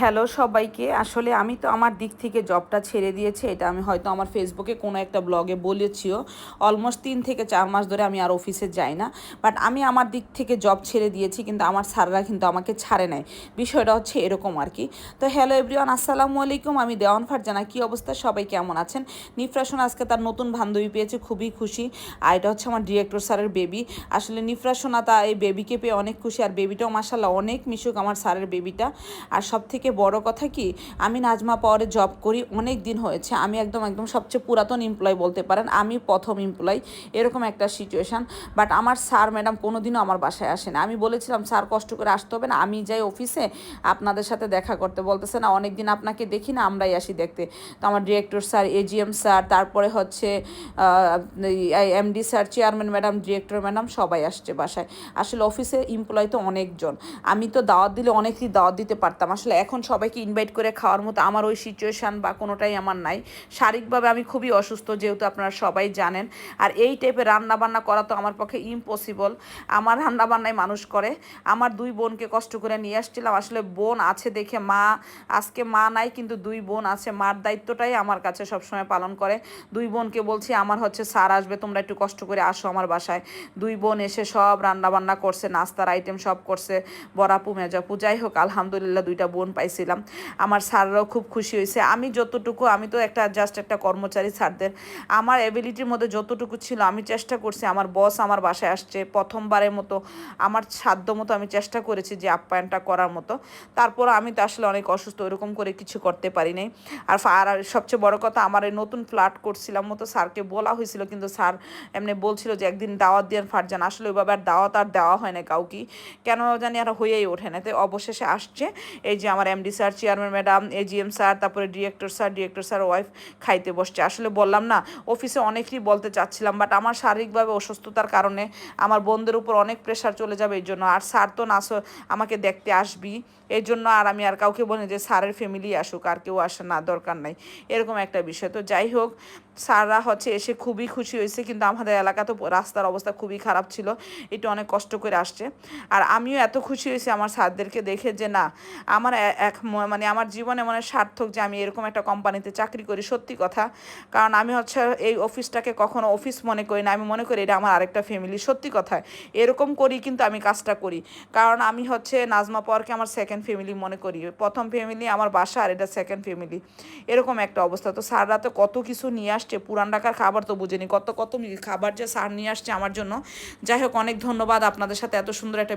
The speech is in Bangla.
হ্যালো সবাইকে। আসলে আমি তো আমার দিক থেকে জবটা ছেড়ে দিয়েছি, এটা আমি হয়তো আমার ফেসবুকে কোনো একটা ব্লগে বলেছিও। অলমোস্ট তিন থেকে চার মাস ধরে আমি আর অফিসে যাই না। বাট আমি আমার দিক থেকে জব ছেড়ে দিয়েছি, কিন্তু আমার স্যাররা কিন্তু আমাকে ছাড়ে নেয় বিষয়টা হচ্ছে এরকম আর কি। তো হ্যালো এভরিওয়ান আসসালামু আলাইকুম। আমি দেওয়ান ফারজানা। কী অবস্থা? সবাই কেমন আছেন? নিফ্রাসন আজকে তার নতুন বান্ধবী পেয়েছে, খুবই খুশি। আর এটা হচ্ছে আমার ডিরেক্টর স্যারের বেবি আসলে নিফ্রাসোনা তা এই বেবিকে পেয়ে অনেক খুশি। আর বেবিটাও মাসাল্লাহ অনেক মিশুক আমার স্যারের বেবিটা আর সব থেকে বড় কথা কি, আমি নাজমা পাওয়ারে জব করি, অনেক দিন হয়েছে, আমি একদম একদম সবচেয়ে পুরাতন এমপ্লয় বলতে পারেন, আমি প্রথম এমপ্লয় এরকম একটা সিচুয়েশান বাট আমার স্যার ম্যাডাম কোনোদিনও আমার বাসায় আসে না। আমি বলেছিলাম স্যার কষ্ট করে আসতে হবে না, আমি যাই অফিসে আপনাদের সাথে দেখা করতে। বলতেছে, না অনেক দিন আপনাকে দেখি না, আমরাই আসি দেখতে। তো আমার ডিরেক্টর স্যার এজিএম স্যার তারপরে হচ্ছে MD sir chairman madam director madam সবাই আসছে বাসায়। আসলে অফিসে এমপ্লয় তো অনেকজন। আমি তো দাওয়াত দিলে অনেকই দাওয়াত দিতে পারতাম। আসলে এখন সবাইকে ইনভাইট করে খাওয়ার মতো আমার ওই সিচুয়েশান বা কোনোটাই আমার নাই। শারীরিকভাবে আমি খুবই অসুস্থ, যেহেতু আপনারা সবাই জানেন। আর এই টাইপের রান্নাবান্না করা তো আমার পক্ষে ইম্পসিবল আমার রান্নাবান্নায় মানুষ করে। আমার দুই বোনকে কষ্ট করে নিয়ে আসছিলাম। আসলে বোন আছে দেখে মা, আজকে মা নাই, কিন্তু দুই বোন আছে। মার দায়িত্বটাই আমার কাছে সবসময় পালন করে। দুই বোনকে বলছি, আমার হচ্ছে স্যার আসবে, তোমরা একটু কষ্ট করে আসো আমার বাসায়। দুই বোন এসে সব রান্নাবান্না করছে, নাস্তার আইটেম সব করছে। বরাপু মেজাপু যাই হোক, আলহামদুলিল্লাহ দুইটা বোন পাইছিলাম। আমার স্যাররাও খুব খুশি হয়েছে। আমি যতটুকু, আমি তো একটা জাস্ট একটা কর্মচারী স্যারদের। আমার অ্যাবিলিটির মধ্যে যতটুকু ছিল, আমি চেষ্টা করছি। আমার বস আমার বাসায় আসছে প্রথমবারের মতো। আমার সাধ্য মতো আমি চেষ্টা করেছি যে আপ্যায়নটা করার মতো। তারপর আমি তো আসলে অনেক অসুস্থ ওরকম করে কিছু করতে পারি নাই। আর আর সবচেয়ে বড় কথা, আমার এই নতুন ফ্ল্যাট করছিলাম মতো স্যারকে বলা হয়েছিল, কিন্তু স্যার এমনি বলছিল যে একদিন দাওয়াত দিয়ে ফারজান। আসলে ওইভাবে আর দাওয়াত আর দেওয়া হয় না কাউকে কেন জানি আর হয়েই ওঠে না। তো অবশেষে আসছে। এই যে আমার MD sir, chairman madam AGM sir, তারপরে director sir director sir wife খাইতে বসছে। আসলে বললাম না, অফিসে অনেকই বলতে চাচ্ছিলাম বাট আমার শারীরিকভাবে অসুস্থতার কারণে আমার বন্ধুদের উপর অনেক প্রেশার চলে যাবে এই জন্য। আর স্যার তো না আমাকে দেখতে আসবি। এর জন্য আর আমি আর কাউকে বলি যে স্যারের ফ্যামিলি আসুক, আর কেউ আসে না, দরকার নাই। এরকম একটা বিষয়। তো যাই হোক স্যাররা হচ্ছে এসে খুবই খুশি হয়েছে, কিন্তু আমাদের এলাকা তো রাস্তার অবস্থা খুবই খারাপ ছিল এটা অনেক কষ্ট করে আসছে। আর আমিও এত খুশি হয়েছি আমার স্যারদেরকে দেখে যে না, আমার এক মানে আমার জীবনে মনে সার্থক যে আমি এরকম একটা কোম্পানিতে চাকরি করি, সত্যি কথা। কারণ আমি হচ্ছে এই অফিসটাকে কখনো অফিস মনে করি না, আমি মনে করি এটা আমার আরেকটা ফ্যামিলি, সত্যি কথা। এরকম করি কিন্তু আমি কাজটা করি। কারণ আমি হচ্ছে নাজমা পাওয়ারকে আমার সেকেন্ড ফ্যামিলি মনে করি। প্রথম ফ্যামিলি আমার বাসা আর এটা সেকেন্ড ফ্যামিলি এরকম একটা অবস্থা। তো স্যাররা তো কত কিছু নিয়ে আসছে, পুরান ঢাকার খাবার তো বুঝিনি। কত কত খাবার যে সার নিয়ে আসছে আমার জন্য। যাই হোক, অনেক ধন্যবাদ আপনাদের সাথে এত সুন্দর একটা